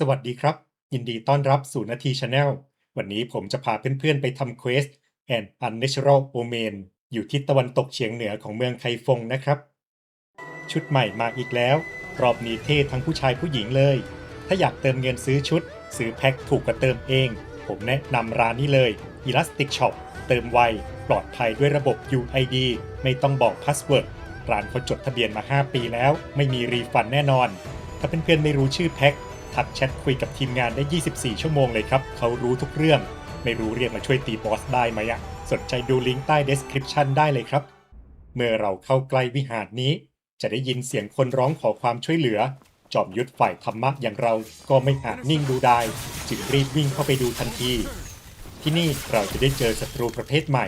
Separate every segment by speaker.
Speaker 1: สวัสดีครับ ยินดีต้อนรับสู่นาทีชาแนลวันนี้ผมจะพาเพื่อนๆไปทำเควส and unnatural omen อยู่ทิศตะวันตกเฉียงเหนือของเมืองไคฟงนะครับ ชุดใหม่มาอีกแล้ว รอบนี้เท่ทั้งผู้ชายผู้หญิงเลย ถ้าอยากเติมเงินซื้อชุด ซื้อแพ็คถูกกว่าเติมเอง ผมแนะนำร้านนี้เลย Elastic Shop เติมไว ปลอดภัยด้วยระบบ UID ไม่ต้องบอกพาสเวิร์ดร้านเขาจดทะเบียนมา 5 ปีแล้ว ไม่มีรีฟันแน่นอน ถ้าเพื่อนๆไม่รู้ชื่อแพ็ค ทักแชทคุยกับทีมงานได้ 24 ชั่วโมงเลยครับ เขารู้ทุกเรื่อง ไม่รู้เรียกมาช่วยตีบอสได้ไหมอะสนใจดูลิงก์ใต้ description ได้เลยครับ เมื่อเราเข้าใกล้วิหารนี้ จะได้ยินเสียงคนร้องขอความช่วยเหลือ จอมยุทธฝ่ายธรรมะอย่างเราก็ไม่อาจนิ่งดูได้ จึงรีบวิ่งเข้าไปดูทันที ที่นี่เราจะได้เจอศัตรูประเภทใหม่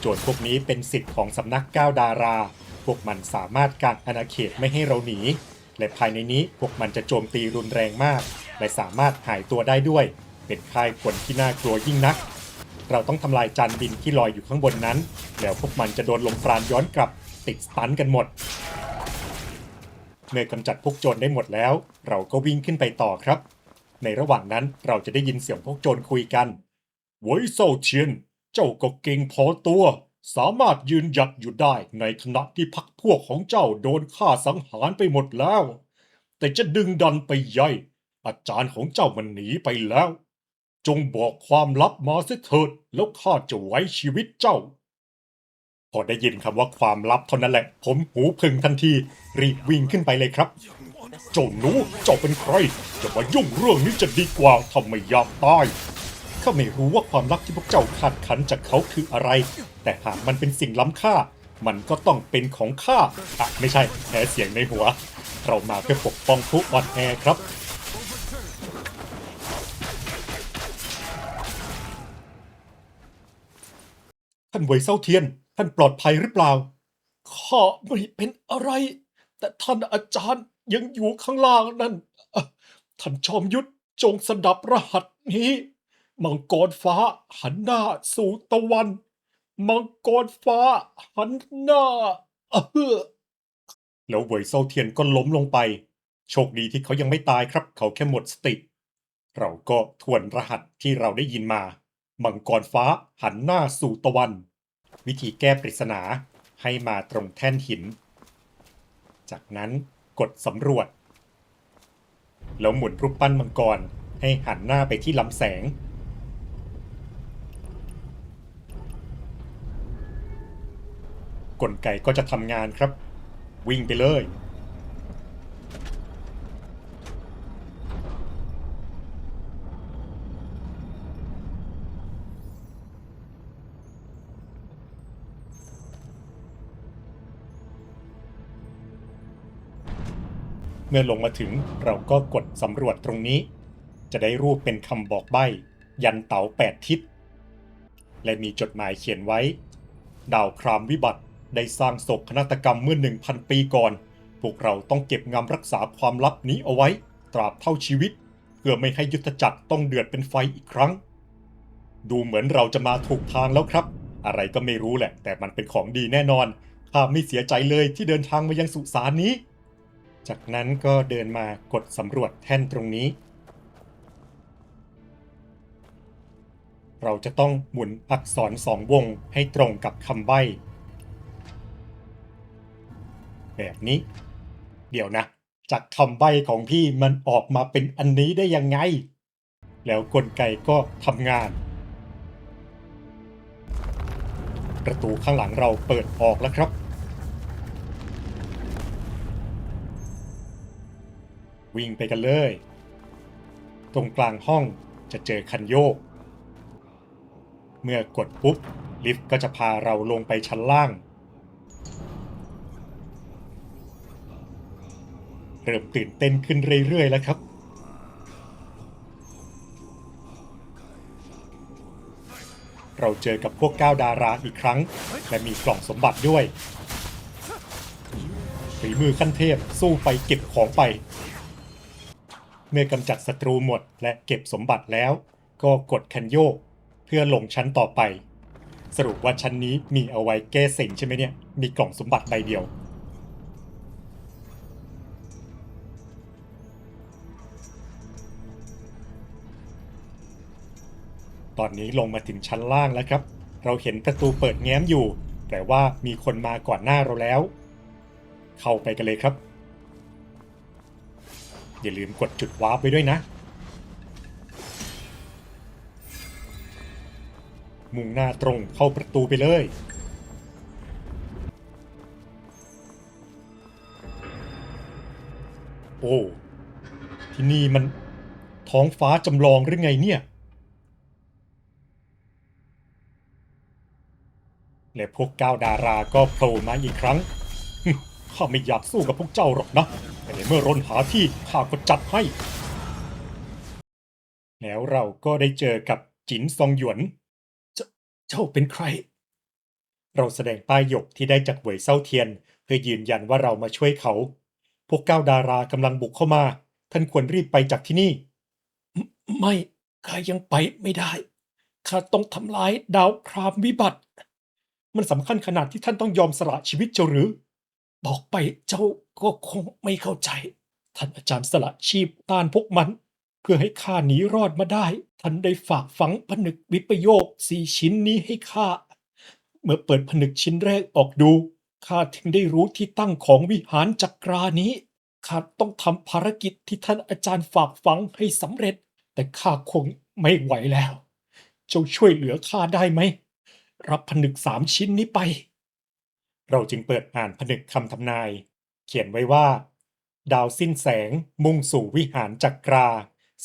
Speaker 1: โจรพวกนี้เป็นสิทธิ์ของสำนักก้าวดารา พวกมันสามารถการอาณาเขตไม่ให้เราหนี และภายในนี้พวกมันจะโจมตีรุนแรงมาก และสามารถหายตัวได้ด้วย เป็นค่ายผลที่น่ากลัวยิ่งนัก เราต้องทำลายจานบินที่ลอยอยู่ข้างบนนั้น แล้วพวกมันจะโดนลมปราณย้อนกลับติดสตันกันหมดเมื่อกำจัดพวกโจรได้หมดแล้ว เราก็วิ่งขึ้นไปต่อครับ ในระหว่างนั้นเราจะได้ยินเสียงพวกโจรคุยกันเว้ยเซาเทียน เจ้าก็เก่งพอตัว สามารถยืนหยัดอยู่ได้ในขณะที่พักพวกของเจ้าโดนฆ่าสังหารไปหมดแล้ว แต่จะดึงดันไปใหญ่อาจารย์ของเจ้ามันหนีไปแล้ว จงบอกความลับมาเสียเถิดแล้วข้าจะไว้ชีวิตเจ้า พอได้ยินคำว่าความลับเท่านั้นแหละ ผมหูพึงทันที รีบวิ่งขึ้นไปเลยครับเจ้าหนูเจ้าเป็นใคร จะมายุ่งเรื่องนี้จะดีกว่าทำไม่อยากตาย ข้าไม่รู้ว่าความลับที่พวกเจ้าคาดขันจากเขาคืออะไร แต่หากมันเป็นสิ่งล้ำค่า มันก็ต้องเป็นของข้าอะไม่ใช่แพ้เสียงในหัว เรามาเพื่อปกป้องผู้อ่อนแอครับ ท่านเวยเซาเทียน ท่านปลอดภัยหรือเปล่า ข้าไม่เป็นอะไร แต่ท่านอาจารย์ยังอยู่ข้างล่างนั่น ท่านจอมยุทธจงสดับรหัสนี้ มังกรฟ้า หันหน้าสู่ตะวัน มังกรฟ้า หันหน้าเออแล้วเวยเซาเทียนก็ล้มลงไป โชคดีที่เขายังไม่ตายครับ เขาแค่หมดสติ เราก็ทวนรหัสที่เราได้ยินมา มังกรฟ้าหันหน้าสู่ตะวัน วิธีแก้ปริศนาให้มาตรงแท่นหิน จากนั้นกดสำรวจ แล้วหมุนรูปปั้นมังกรให้หันหน้าไปที่ลำแสง กลไกก็จะทำงานครับ วิ่งไปเลยเมื่อลงมาถึงเราก็กดสำรวจตรงนี้ จะได้รูปเป็นคำบอกใบ้ ยันเต๋าแปดทิศ และมีจดหมายเขียนไว้ ดาวครามวิบัติ ได้สร้างโศกนาฏกรรมเมื่อ 1,000 ปีก่อน พวกเราต้องเก็บงำรักษาความลับนี้เอาไว้ ตราบเท่าชีวิต เพื่อไม่ให้ยุทธจักรต้องเดือดเป็นไฟอีกครั้ง ดูเหมือนเราจะมาถูกทางแล้วครับ อะไรก็ไม่รู้แหละ แต่มันเป็นของดีแน่นอนข้าไม่เสียใจเลยที่เดินทางมายังสุสานนี้ จากนั้นก็เดินมากดสำรวจแท่นตรงนี้ เราจะต้องหมุนอักษรสองวงให้ตรงกับคำใบ้ แบบนี้ เดี๋ยวนะ จากคำใบ้ของพี่มันออกมาเป็นอันนี้ได้ยังไง แล้วกลไกก็ทำงาน ประตูข้างหลังเราเปิดออกแล้วครับ วิ่งไปกันเลย ตรงกลางห้องจะเจอคันโยก เมื่อกดปุ๊บ ลิฟต์ก็จะพาเราลงไปชั้นล่าง เริ่มตื่นเต้นขึ้นเรื่อยๆแล้วครับเราเจอกับพวกก้าวดาราอีกครั้ง และมีกล่องสมบัติด้วยฝีมือขั้นเทพสู้ไปเก็บของไป เมื่อกำจัดศัตรูหมดและเก็บสมบัติแล้ว ก็กดคันโยก เพื่อลงชั้นต่อไป สรุปว่าชั้นนี้มีเอาไว้แก้เซ็งใช่ไหมเนี่ย มีกล่องสมบัติใบเดียว ตอนนี้ลงมาถึงชั้นล่างแล้วครับ เราเห็นประตูเปิดแง้มอยู่แต่ว่ามีคนมาก่อนหน้าเราแล้ว เข้าไปกันเลยครับ อย่าลืมกดจุดวาร์ปไว้ด้วยนะ มุ่งหน้าตรงเข้าประตูไปเลยโอ้ ที่นี่มันท้องฟ้าจำลองหรือไงเนี่ย และพวกก้าวดาราก็โผล่มาอีกครั้ง ข้าไม่อยากสู้กับพวกเจ้าหรอกนะ แต่ในเมื่อรนหาที่ข้าก็จัดให้ แล้วเราก็ได้เจอกับจินซองหยวน เจ้าเจ้าเป็นใคร เราแสดงป้ายหยกที่ได้จากเหวยเซาเทียน เพื่อยืนยันว่าเรามาช่วยเขา พวกก้าวดารากำลังบุกเข้ามา ท่านควรรีบไปจากที่นี่ ไม่ข้ายังไปไม่ได้ข้าต้องทำลายดาวครามวิบัติ มันสำคัญขนาดที่ท่านต้องยอมสละชีวิตเจ้าหรือ บอกไปเจ้าก็คงไม่เข้าใจ ท่านอาจารย์สละชีพต้านพวกมัน เพื่อให้ข้าหนีรอดมาได้ ท่านได้ฝากฝังผนึกวิปโยคสี่ชิ้นนี้ให้ข้า เมื่อเปิดผนึกชิ้นแรกออกดูข้าถึงได้รู้ที่ตั้งของวิหารจักรานี้ข้าต้องทำภารกิจที่ท่านอาจารย์ฝากฝังให้สำเร็จ แต่ข้าคงไม่ไหวแล้ว เจ้าช่วยเหลือข้าได้ไหม รับผนึกสามชิ้นนี้ไป เราจึงเปิดอ่านผนึกคำทำนาย เขียนไว้ว่า ดาวสิ้นแสงมุ่งสู่วิหารจักรา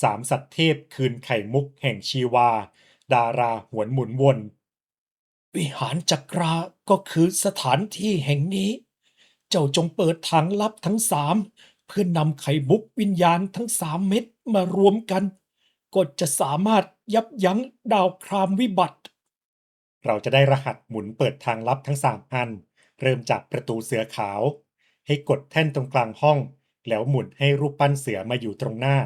Speaker 1: สามสัตว์เทพคืนไข่มุกแห่งชีวา ดาราหวนหมุนวน วิหารจักราก็คือสถานที่แห่งนี้ เจ้าจงเปิดทางลับทั้งสามเพื่อนำไข่มุกวิญญาณทั้งสามเม็ดมารวมกัน ก็จะสามารถยับยั้งดาวครามวิบัติ เราจะได้รหัสหมุนเปิดทางลับทั้งสามอัน เริ่มจากประตูเสือขาว ให้กดแท่นตรงกลางห้อง แล้วหมุนให้รูปปั้นเสือมาอยู่ตรงหน้า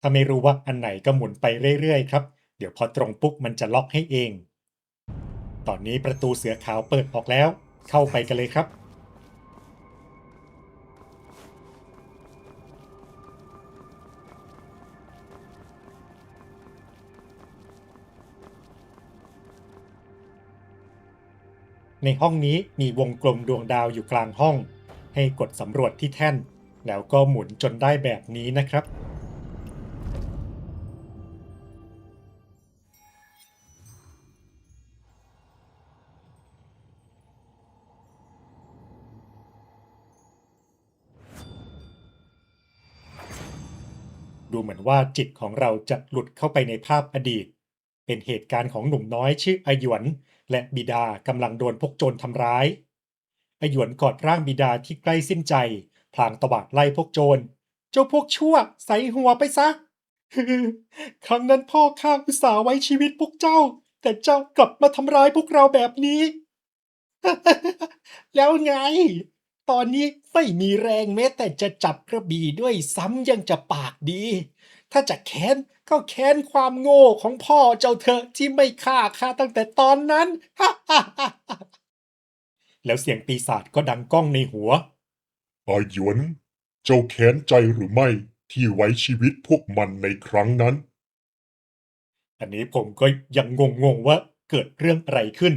Speaker 1: ถ้าไม่รู้ว่าอันไหนก็หมุนไปเรื่อยๆครับ เดี๋ยวพอตรงปุ๊บมันจะล็อกให้เอง ตอนนี้ประตูเสือขาวเปิดออกแล้ว เข้าไปกันเลยครับ ในห้องนี้มีวงกลมดวงดาวอยู่กลางห้อง ให้กดสำรวจที่แท่น แล้วก็หมุนจนได้แบบนี้นะครับ ดูเหมือนว่าจิตของเราจะหลุดเข้าไปในภาพอดีต เป็นเหตุการณ์ของหนุ่มน้อยชื่ออาหยวน และบิดากำลังโดนพวกโจรทำร้ายอหยวนกอดร่างบิดาที่ใกล้สิ้นใจ พลางตวาดไล่พวกโจร เจ้าพวกชั่ว ใส่หัวไปซะ ครั้งนั้นพ่อข้าอุตส่าห์ไว้ชีวิตพวกเจ้า แต่เจ้ากลับมาทำร้ายพวกเราแบบนี้ แล้วไง ตอนนี้ไม่มีแรงแม้แต่จะจับกระบี่ด้วยซ้ำยังจะปากดี ถ้าจะแค้น ก็แค้นความโง่ของพ่อเจ้าเถอะที่ไม่ฆ่าข้าตั้งแต่ตอนนั้น แล้วเสียงปีศาจก็ดังก้องในหัว
Speaker 2: อาหยวน เจ้าแค้นใจหรือไม่ที่ไว้ชีวิตพวกมันในครั้งนั้น
Speaker 1: อันนี้ผมก็ยังงงๆว่าเกิดเรื่องอะไรขึ้น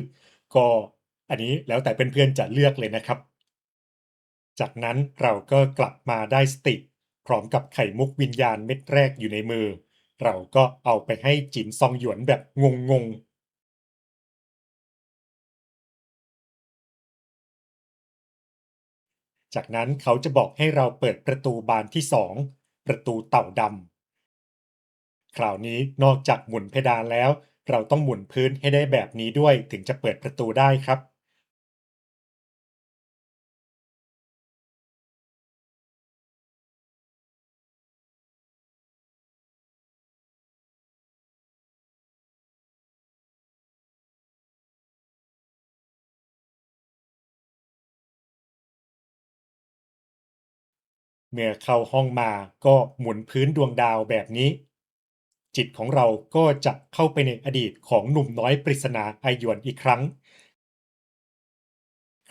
Speaker 1: ก็อันนี้แล้วแต่เพื่อนๆจะเลือกเลยนะครับ จากนั้นเราก็กลับมาได้สติพร้อมกับไข่มุกวิญญาณเม็ดแรกอยู่ในมือ เราก็เอาไปให้จินซองหยวนแบบงงๆจากนั้นเขาจะบอกให้เราเปิดประตูบานที่สอง ประตูเต่าดำ คราวนี้นอกจากหมุนเพดานแล้ว เราต้องหมุนพื้นให้ได้แบบนี้ด้วยถึงจะเปิดประตูได้ครับ เมื่อเข้าห้องมาก็หมุนพื้นดวงดาวแบบนี้ จิตของเราก็จะเข้าไปในอดีตของหนุ่มน้อยปริศนาไอหยวนอีกครั้ง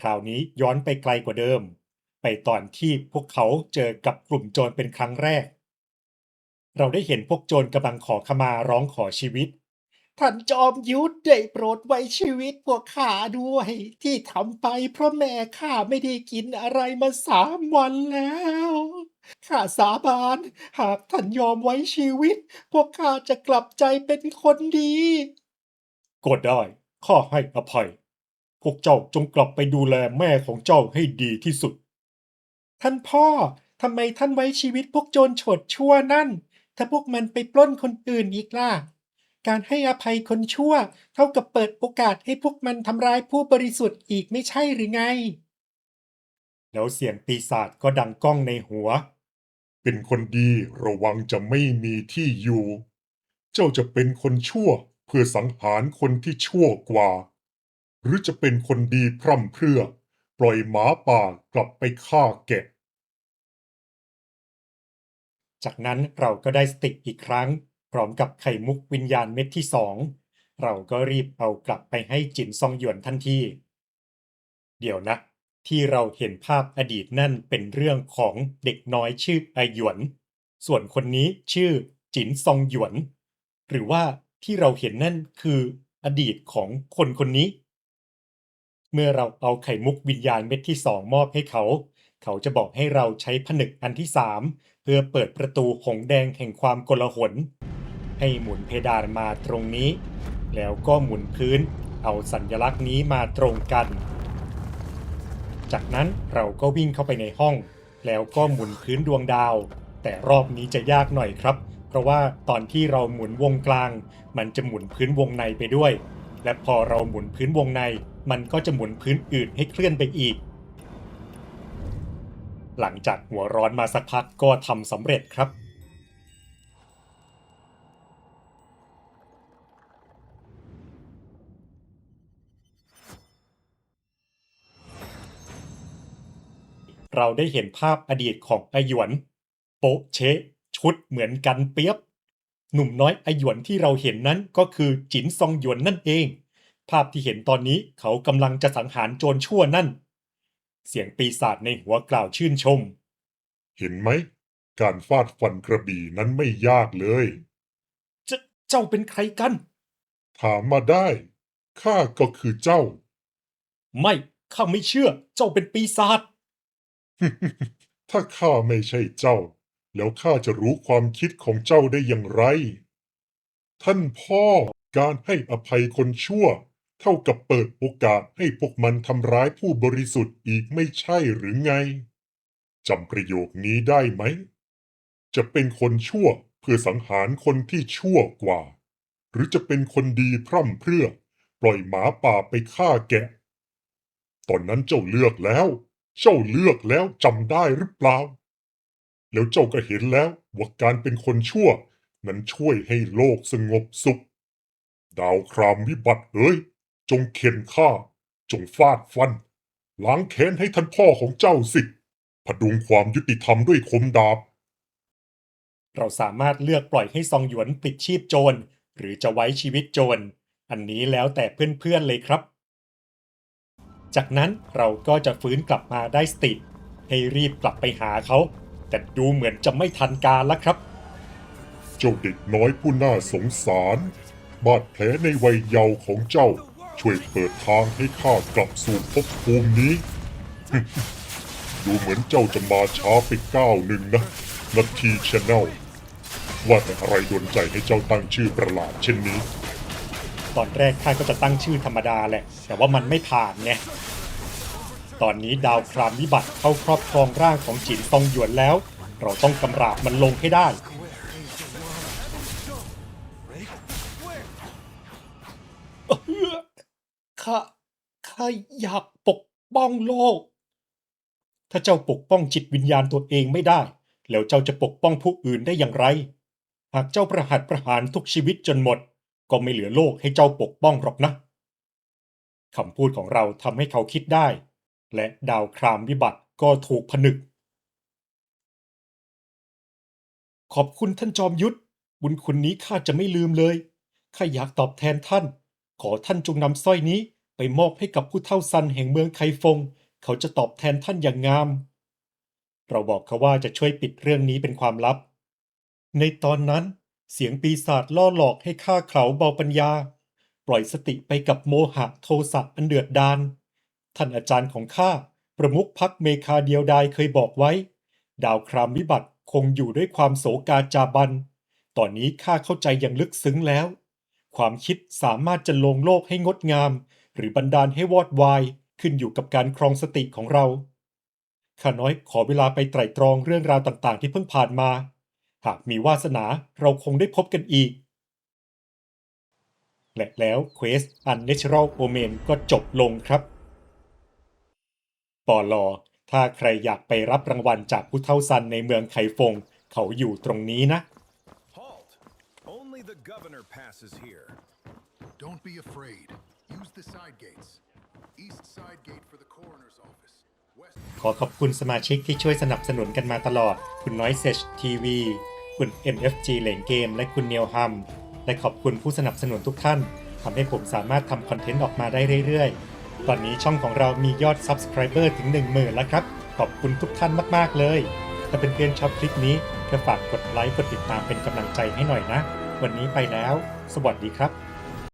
Speaker 1: คราวนี้ย้อนไปไกลกว่าเดิม ไปตอนที่พวกเขาเจอกับกลุ่มโจรเป็นครั้งแรก เราได้เห็นพวกโจรกำลังขอขมาร้องขอชีวิตท่านจอมยุทธได้โปรดไว้ชีวิตพวกข้าด้วย ที่ทำไปเพราะแม่ข้าไม่ได้กินอะไรมาสามวันแล้ว ข้าสาบาน หากท่านยอมไว้ชีวิต พวกข้าจะกลับใจเป็นคนดี ก็ได้ ข้าให้อภัย พวกเจ้าจงกลับไปดูแลแม่ของเจ้าให้ดีที่สุด ท่านพ่อ ทำไมท่านไว้ชีวิตพวกโจรโฉดชั่วนั่น ถ้าพวกมันไปปล้นคนอื่นอีกล่ะ การให้อภัยคนชั่ว เท่ากับเปิดโอกาสให้พวกมันทำร้ายผู้บริสุทธิ์อีกไม่ใช่หรือไง แล้วเสียงปีศาจก็ดังก้องในหัว
Speaker 2: เป็นคนดีระวังจะไม่มีที่อยู่ เจ้าจะเป็นคนชั่วเพื่อสังหารคนที่ชั่วกว่า หรือจะเป็นคนดีพร่ำเพรื่อ ปล่อยหมาป่ากลับไปฆ่าแกะ
Speaker 1: จากนั้นเราก็ได้สติอีกครั้ง พร้อมกับไข่มุกวิญญาณเม็ดที่สอง เราก็รีบเอากลับไปให้จินซองหยวนทันที เดี๋ยวนะ ที่เราเห็นภาพอดีตนั่นเป็นเรื่องของเด็กน้อยชื่อไอหยวน ส่วนคนนี้ชื่อจินซองหยวน หรือว่าที่เราเห็นนั่นคืออดีตของคนคนนี้ เมื่อเราเอาไข่มุกวิญญาณเม็ดที่สองมอบให้เขา เขาจะบอกให้เราใช้ผนึกอันที่สามเพื่อเปิดประตูหงแดงแห่งความโกลาหล ให้หมุนเพดานมาตรงนี้ แล้วก็หมุนพื้น เอาสัญลักษณ์นี้มาตรงกัน จากนั้นเราก็วิ่งเข้าไปในห้อง แล้วก็หมุนพื้นดวงดาว แต่รอบนี้จะยากหน่อยครับ เพราะว่าตอนที่เราหมุนวงกลาง มันจะหมุนพื้นวงในไปด้วย และพอเราหมุนพื้นวงใน มันก็จะหมุนพื้นอื่นให้เคลื่อนไปอีก หลังจากหัวร้อนมาสักพักก็ทำสำเร็จครับ เราได้เห็นภาพอดีตของไอหยวน โป๊ะเชะชุดเหมือนกันเปียบ หนุ่มน้อยไอหยวนที่เราเห็นนั้นก็คือจินซองหยวนนั่นเอง ภาพที่เห็นตอนนี้เขากำลังจะสังหารโจรชั่วนั่น เสียงปีศาจในหัวกล่าวชื่นชม
Speaker 2: เห็นไหม การฟาดฟันกระบี่นั้นไม่ยากเลย
Speaker 1: เจเจ้าเป็นใครกัน
Speaker 2: ถามมาได้ ข้าก็คือเจ้า
Speaker 1: ไม่ ข้าไม่เชื่อ เจ้าเป็นปีศาจ
Speaker 2: ถ้าข้าไม่ใช่เจ้า แล้วข้าจะรู้ความคิดของเจ้าได้อย่างไร ท่านพ่อการให้อภัยคนชั่ว เท่ากับเปิดโอกาสให้พวกมันทำร้ายผู้บริสุทธิ์อีกไม่ใช่หรือไงจำประโยคนี้ได้ไหม จะเป็นคนชั่วเพื่อสังหารคนที่ชั่วกว่า หรือจะเป็นคนดีพร่ำเพรื่อ ปล่อยหมาป่าไปฆ่าแกะ ตอนนั้นเจ้าเลือกแล้ว เจ้าเลือกแล้วจำได้หรือเปล่า แล้วเจ้าก็เห็นแล้วว่าการเป็นคนชั่ว นั้นช่วยให้โลกสงบสุข ดาวครามวิบัติเอ้ย จงเข็นฆ่าจงฟาดฟัน ล้างแค้นให้ท่านพ่อของเจ้าสิพดุงความยุติธรรมด้วยคมดาบ
Speaker 1: เราสามารถเลือกปล่อยให้ซองหยวนปิดชีพโจร หรือจะไว้ชีวิตโจร อันนี้แล้วแต่เพื่อนๆเลยครับ จากนั้นเราก็จะฟื้นกลับมาได้สติ ให้รีบกลับไปหาเขา แต่ดูเหมือนจะไม่ทันการแล้วครับ
Speaker 2: เจ้าเด็กน้อยผู้น่าสงสาร บาดแผลในวัยเยาว์ของเจ้า ช่วยเปิดทางให้ข้ากลับสู่ภพภูมินี้ ดูเหมือนเจ้าจะมาช้าไปก้าวหนึ่งนะนาทีชแนลว่าแต่อะไรโดนใจให้เจ้าตั้งชื่อประหลาดเช่นนี้
Speaker 1: ตอนแรกข้าก็จะตั้งชื่อธรรมดาแหละ แต่ว่ามันไม่ผ่านไงตอนนี้ดาวครามวิบัติเข้าครอบครองร่างของจินตองหยวนแล้ว เราต้องกำราบมันลงให้ได้เอื้อข้าข้าอยากปกป้องโลก ถ้าเจ้าปกป้องจิตวิญญาณตัวเองไม่ได้ แล้วเจ้าจะปกป้องผู้อื่นได้อย่างไร หากเจ้าประหัตประหารทุกชีวิตจนหมด ก็ไม่เหลือโลกให้เจ้าปกป้องหรอกนะคำพูดของเราทำให้เขาคิดได้ และดาวครามวิบัติก็ถูกผนึก ขอบคุณท่านจอมยุทธบุญคุณนี้ข้าจะไม่ลืมเลยข้าอยากตอบแทนท่าน ขอท่านจงนำสร้อยนี้ไปมอบให้กับผู้เฒ่าซันแห่งเมืองไคฟง เขาจะตอบแทนท่านอย่างงาม เราบอกเขาว่าจะช่วยปิดเรื่องนี้เป็นความลับ ในตอนนั้น เสียงปีศาจล่อหลอกให้ข้าเขาเบาปัญญา ปล่อยสติไปกับโมหะโทสะอันเดือดดานท่านอาจารย์ของข้าประมุขพักเมคาเดียวดายเคยบอกไว้ ดาวครามวิบัติคงอยู่ด้วยความโศกาจาบัน ตอนนี้ข้าเข้าใจอย่างลึกซึ้งแล้ว ความคิดสามารถจะลงโลกให้งดงาม หรือบันดาลให้วอดวายขึ้นอยู่กับการครองสติของเราข้าน้อยขอเวลาไปไตร่ตรองเรื่องราวต่างๆ ที่เพิ่งผ่านมา หากมีวาสนาเราคงได้พบกันอีก และแล้วเควส Unnatural Omen ก็จบลงครับปอลอถ้าใครอยากไปรับรางวัลจากผู้เท่าซันในเมืองไคฟง เขาอยู่ตรงนี้นะ
Speaker 3: Halt! Only the governor passes here.
Speaker 4: Don't be afraid. Use the side gates. East side gate for the coroner's office.
Speaker 1: ขอขอบคุณสมาชิกที่ช่วยสนับสนุนกันมาตลอด คุณน้อยเซชทีวี คุณ MFG เหลงเกม และคุณเนียวฮัม และขอบคุณผู้สนับสนุนทุกท่านทำให้ผมสามารถทำคอนเทนต์ออกมาได้เรื่อยๆ ตอนนี้ช่องของเรามียอด Subscriber ถึง 10,000 แล้วครับ ขอบคุณทุกท่านมากๆเลย ถ้าเป็นเพื่อนชอบคลิปนี้ก็ฝากกดไลค์ กดติดตามเป็นกำลังใจให้หน่อยนะ วันนี้ไปแล้ว สวัสดีครับ